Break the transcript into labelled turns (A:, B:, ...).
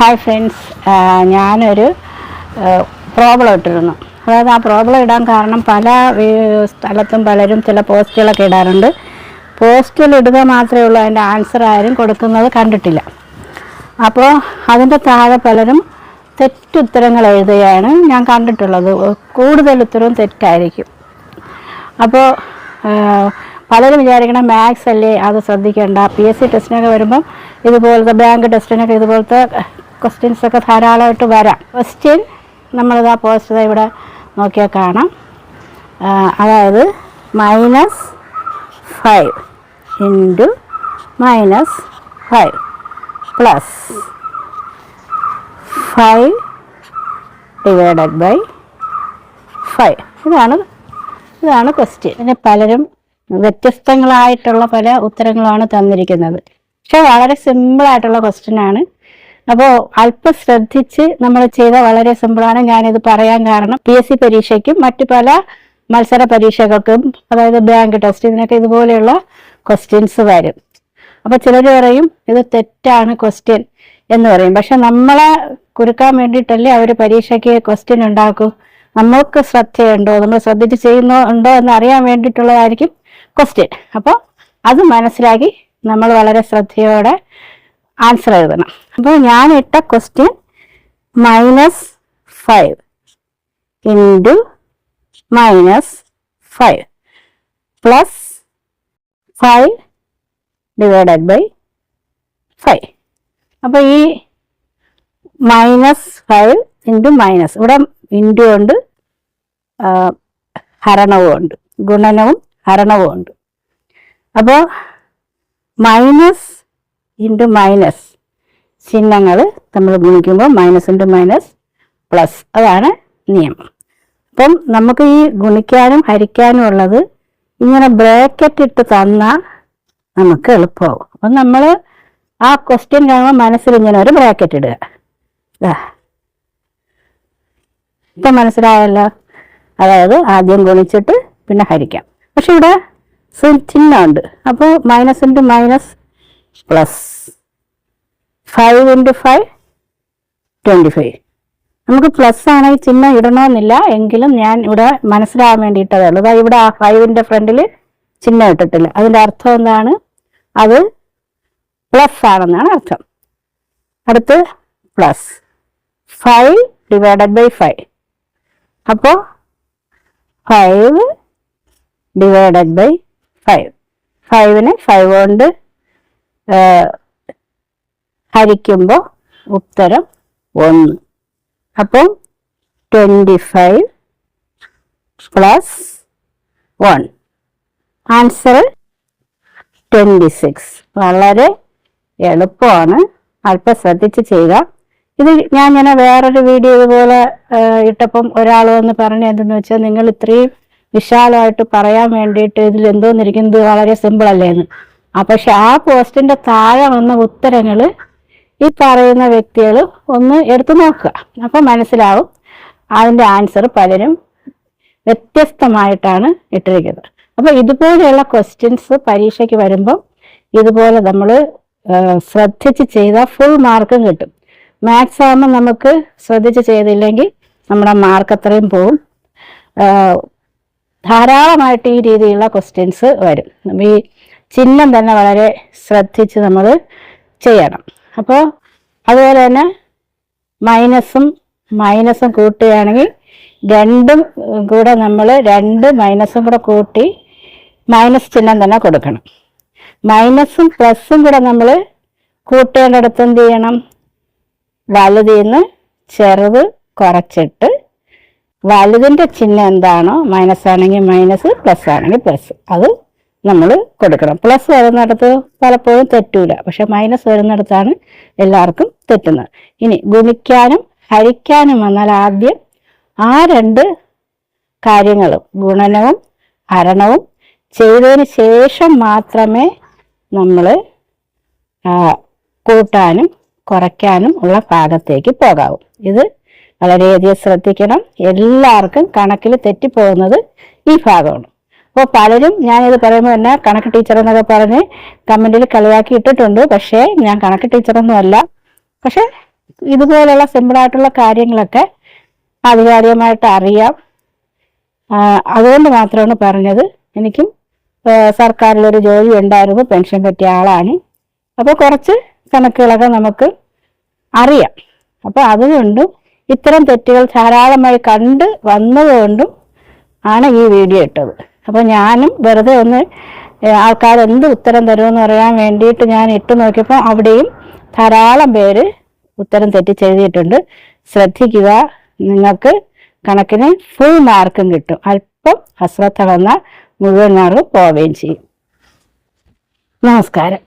A: Hi friends ഞാനൊരു problem ഇട്ടിരുന്നു. അതായത് ആ പ്രോബ്ലം ഇടാൻ കാരണം പല സ്ഥലത്തും പലരും ചില പോസ്റ്റുകളൊക്കെ ഇടാറുണ്ട്. പോസ്റ്റിൽ ഇടുക മാത്രമേ ഉള്ളൂ അതിന്റെ ആൻസർ ആരും കൊടുക്കുന്നത് കണ്ടിട്ടില്ല. അപ്പോൾ അതിന്റെ താഴെ പലരും തെറ്റുത്തരങ്ങൾ എഴുതുകയാണ് ഞാൻ കണ്ടിട്ടുള്ളത്. കൂടുതൽ ഉത്തരവും തെറ്റായിരിക്കും. അപ്പോൾ പലരും വിചാരിക്കണം മാത്സ് അല്ലേ അത് ശ്രദ്ധിക്കേണ്ട. പി എസ് സി ടെസ്റ്റിനൊക്കെ വരുമ്പം ഇതുപോലത്തെ ബാങ്ക് ടെസ്റ്റിനൊക്കെ ഇതുപോലത്തെ ക്വസ്റ്റ്യൻസ് ഒക്കെ ധാരാളമായിട്ട് വരാം. ക്വസ്റ്റ്യൻ നമ്മളിതാ പോസ്റ്റ് ഇവിടെ നോക്കിയാൽ കാണാം. അതായത് minus five into minus five plus five divided by five ഇതാണ് ഇതാണ് ക്വസ്റ്റ്യൻ പിന്നെ പലരും വ്യത്യസ്തങ്ങളായിട്ടുള്ള പല ഉത്തരങ്ങളാണ് തന്നിരിക്കുന്നത്. പക്ഷെ വളരെ സിമ്പിളായിട്ടുള്ള ക്വസ്റ്റ്യൻ ആണ്. അപ്പോൾ അല്പം ശ്രദ്ധിച്ച് നമ്മൾ ചെയ്ത വളരെ സിമ്പിളാണ് ഞാനിത് പറയാൻ കാരണം പി എസ് സി പരീക്ഷയ്ക്കും മറ്റു പല മത്സര പരീക്ഷകൾക്കും അതായത് ബാങ്ക് ടെസ്റ്റ് ഇതിനൊക്കെ ഇതുപോലെയുള്ള ക്വസ്റ്റ്യൻസ് വരും. അപ്പൊ ചിലർ പറയും ഇത് തെറ്റാണ് ക്വസ്റ്റ്യൻ എന്ന് പറയും. പക്ഷെ നമ്മളെ കുരുക്കാൻ വേണ്ടിയിട്ടല്ലേ അവർ പരീക്ഷയ്ക്ക് ക്വസ്റ്റ്യൻ ഉണ്ടാക്കൂ? നമ്മൾക്ക് ശ്രദ്ധയുണ്ടോ? നമ്മൾ ശ്രദ്ധിച്ച് ചെയ്യുന്നോ ഉണ്ടോ എന്ന് അറിയാൻ വേണ്ടിയിട്ടുള്ളതായിരിക്കും ക്വസ്റ്റ്യൻ അപ്പോൾ അത് മനസ്സിലാക്കി നമ്മൾ വളരെ ശ്രദ്ധയോടെ ആൻസർ എഴുതണം. അപ്പോൾ ഞാൻ ഇട്ട question minus five into minus five plus five divided by five അപ്പോൾ ഈ മൈനസ് ഫൈവ് ഇന്റു മൈനസ് ഇവിടെ ഇന്റു ഉണ്ട് ഹരണവും ഉണ്ട് ഗുണനവും ഹരണവും ഉണ്ട്. അപ്പോൾ മൈനസ് ഇന്റു മൈനസ് ചിഹ്നങ്ങൾ നമ്മൾ ഗുണിക്കുമ്പോൾ മൈനസ് ഇന്റു മൈനസ് പ്ലസ് അതാണ് നിയമം. അപ്പം നമുക്ക് ഈ ഗുണിക്കാനും ഹരിക്കാനും ഉള്ളത് ഇങ്ങനെ ബ്രാക്കറ്റ് ഇട്ട് തന്നാൽ നമുക്ക് എളുപ്പമാകും അപ്പം നമ്മൾ ആ ക്വസ്റ്റ്യൻ കാണുമ്പോൾ മനസ്സിൽ ഇങ്ങനെ ഒരു ബ്രാക്കറ്റ് ഇടുക. ഇപ്പം മനസ്സിലായല്ലോ? അതായത് ആദ്യം ഗുണിച്ചിട്ട് പിന്നെ ഹരിക്കാം. പക്ഷെ ഇവിടെ ചിഹ്നമുണ്ട്. അപ്പോൾ minus into minus plus five into five twenty five നമുക്ക് പ്ലസ് ആണ് ഈ ചിഹ്നം ഇടണമെന്നില്ല. എങ്കിലും ഞാൻ ഇവിടെ മനസ്സിലാവാൻ വേണ്ടിയിട്ടതേ ഉള്ളൂ. അതായത് ഇവിടെ ആ ഫൈവിന്റെ ഫ്രണ്ടിൽ ചിഹ്നം ഇട്ടിട്ടില്ല. അതിന്റെ അർത്ഥം എന്താണ്? അത് പ്ലസ് ആണെന്നാണ് അർത്ഥം. അടുത്ത് plus five divided by five അപ്പോൾ ഫൈവ് ഡിവൈഡഡ് ബൈ ഫൈവ് ഫൈവിന് ഫൈവ് കൊണ്ട് ഹരിക്കുമ്പോൾ ഉത്തരം ഒന്ന്. അപ്പം twenty five plus one answer twenty six വളരെ എളുപ്പമാണ്. അല്പം ശ്രദ്ധിച്ച് ചെയ്യുക. ഇത് ഞാൻ ഇങ്ങനെ വേറൊരു വീഡിയോ ഇതുപോലെ ഇട്ടപ്പം ഒരാൾ വന്ന് പറഞ്ഞ എന്തെന്ന് വെച്ചാൽ നിങ്ങൾ ഇത്രയും വിശാലമായിട്ട് പറയാൻ വേണ്ടിയിട്ട് ഇതിൽ എന്തോന്നിരിക്കുന്നത് വളരെ സിമ്പിൾ അല്ലേന്ന് പക്ഷെ ആ പോസ്റ്റിന്റെ താഴെ വന്ന ഉത്തരങ്ങൾ ഈ പറയുന്ന വ്യക്തികൾ ഒന്ന് എടുത്തു നോക്കുക. അപ്പം മനസ്സിലാവും അതിന്റെ ആൻസർ പലരും വ്യത്യസ്തമായിട്ടാണ് ഇട്ടിരിക്കുന്നത്. അപ്പൊ ഇതുപോലെയുള്ള ക്വസ്റ്റ്യൻസ് പരീക്ഷയ്ക്ക് വരുമ്പം ഇതുപോലെ നമ്മൾ ശ്രദ്ധിച്ച് ചെയ്താൽ ഫുൾ മാർക്കും കിട്ടും. മാത്സ് ആകുമ്പോൾ നമുക്ക് ശ്രദ്ധിച്ച് ചെയ്തില്ലെങ്കിൽ നമ്മുടെ മാർക്ക് അത്രയും പോവും. ധാരാളമായിട്ട് ഈ രീതിയിലുള്ള ക്വസ്റ്റ്യൻസ് വരും. ഈ ചിഹ്നം തന്നെ വളരെ ശ്രദ്ധിച്ച് നമ്മൾ ചെയ്യണം. അപ്പോൾ അതുപോലെ തന്നെ മൈനസും മൈനസും കൂട്ടുകയാണെങ്കിൽ രണ്ടും കൂടെ നമ്മൾ രണ്ട് മൈനസും കൂടെ കൂട്ടി മൈനസ് ചിഹ്നം തന്നെ കൊടുക്കണം. മൈനസും പ്ലസും കൂടെ നമ്മൾ കൂട്ടേണ്ടടുത്ത് എന്ത് ചെയ്യണം? വലുതിൽ നിന്ന് ചെറുത് കുറച്ചിട്ട് വലുതിന്റെ ചിഹ്നം എന്താണോ മൈനസ് ആണെങ്കിൽ മൈനസ് പ്ലസ് ആണെങ്കിൽ പ്ലസ്. അത് നമ്മൾ കൊടുക്കണം. പ്ലസ് വരുന്നിടത്ത് പലപ്പോഴും തെറ്റൂല. പക്ഷെ മൈനസ് വരുന്നിടത്താണ് എല്ലാവർക്കും തെറ്റുന്നത്. ഇനി ഗുണിക്കാനും ഹരിക്കാനും വന്നാൽ ആദ്യം ആ രണ്ട് കാര്യങ്ങളും ഗുണനവും ഹരണവും ചെയ്തതിന് ശേഷം മാത്രമേ നമ്മൾ കൂട്ടാനും കുറയ്ക്കാനും ഉള്ള ഭാഗത്തേക്ക് പോകാവൂ. ഇത് വളരെയധികം ശ്രദ്ധിക്കണം. എല്ലാവർക്കും കണക്കിൽ തെറ്റിപ്പോകുന്നത് ഈ ഭാഗമാണ്. അപ്പോൾ പലരും ഞാനിത് പറയുമ്പോൾ തന്നെ കണക്ക് ടീച്ചർ എന്നൊക്കെ പറഞ്ഞ് കമന്റിൽ കളിയാക്കി ഇട്ടിട്ടുണ്ട്. പക്ഷേ ഞാൻ കണക്ക് ടീച്ചറൊന്നും അല്ല. പക്ഷെ ഇതുപോലുള്ള സിമ്പിളായിട്ടുള്ള കാര്യങ്ങളൊക്കെ ആധികാരികമായിട്ട് അറിയാം. അതുകൊണ്ട് മാത്രമാണ് പറഞ്ഞത്. എനിക്കും സർക്കാരിലൊരു ജോലി ഉണ്ടായിരുന്നു. പെൻഷൻ പറ്റിയ ആളാണ്. അപ്പോൾ കുറച്ച് കണക്കുകളൊക്കെ നമുക്ക് അറിയാം. അപ്പോൾ അതുകൊണ്ടും ഇത്തരം തെറ്റുകൾ ധാരാളമായി കണ്ട് വന്നതുകൊണ്ടും ആണ് ഈ വീഡിയോ ഇട്ടത്. അപ്പോൾ ഞാനും വെറുതെ ഒന്ന് ആൾക്കാർ എന്ത് ഉത്തരം തരുമെന്ന് അറിയാൻ വേണ്ടിയിട്ട് ഞാൻ ഇട്ട് നോക്കിയപ്പോൾ അവിടെയും ധാരാളം പേര് ഉത്തരം തെറ്റിച്ചെഴുതിയിട്ടുണ്ട്. ശ്രദ്ധിക്കുക നിങ്ങൾക്ക് കണക്കിന് ഫുൾ മാർക്കും കിട്ടും. അല്പം അശ്രദ്ധ വന്നാൽ മുഴുവൻ മാർക്കും പോവുകയും ചെയ്യും. നമസ്കാരം.